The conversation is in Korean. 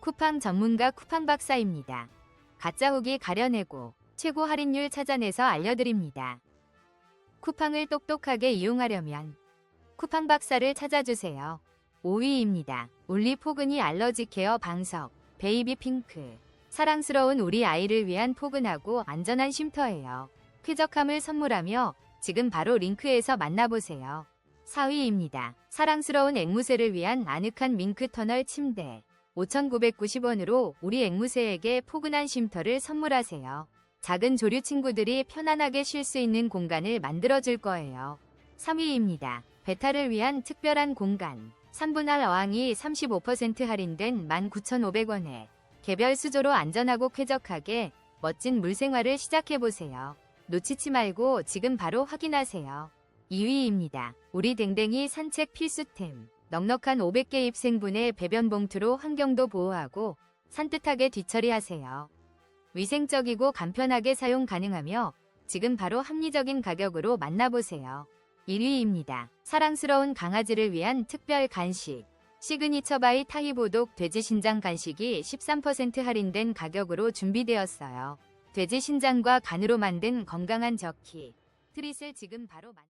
쿠팡 전문가 쿠팡 박사입니다. 가짜 후기 가려내고 최고 할인율 찾아내서 알려드립니다. 쿠팡을 똑똑하게 이용하려면 쿠팡 박사를 찾아주세요. 5위입니다. 올리 포근이 알러지 케어 방석 베이비 핑크 사랑스러운 우리 아이를 위한 포근하고 안전한 쉼터예요. 쾌적함을 선물하며 지금 바로 링크에서 만나보세요. 4위입니다. 사랑스러운 앵무새를 위한 아늑한 밍크 터널 침대 5,990원으로 우리 앵무새에게 포근한 쉼터를 선물하세요. 작은 조류 친구들이 편안하게 쉴 수 있는 공간을 만들어줄 거예요. 3위입니다. 베타를 위한 특별한 공간 3분할 어항이 35% 할인된 19,500원에 개별 수조로 안전하고 쾌적하게 멋진 물생활을 시작해보세요. 놓치지 말고 지금 바로 확인하세요. 2위입니다. 우리 댕댕이 산책 필수템. 넉넉한 500개 입생분의 배변 봉투로 환경도 보호하고 산뜻하게 뒤처리하세요. 위생적이고 간편하게 사용 가능하며 지금 바로 합리적인 가격으로 만나보세요. 1위입니다. 사랑스러운 강아지를 위한 특별 간식. 시그니처 바이 타히보독 돼지 신장 간식이 13% 할인된 가격으로 준비되었어요. 돼지 신장과 간으로 만든 건강한 저키. 트릿을 지금 바로 만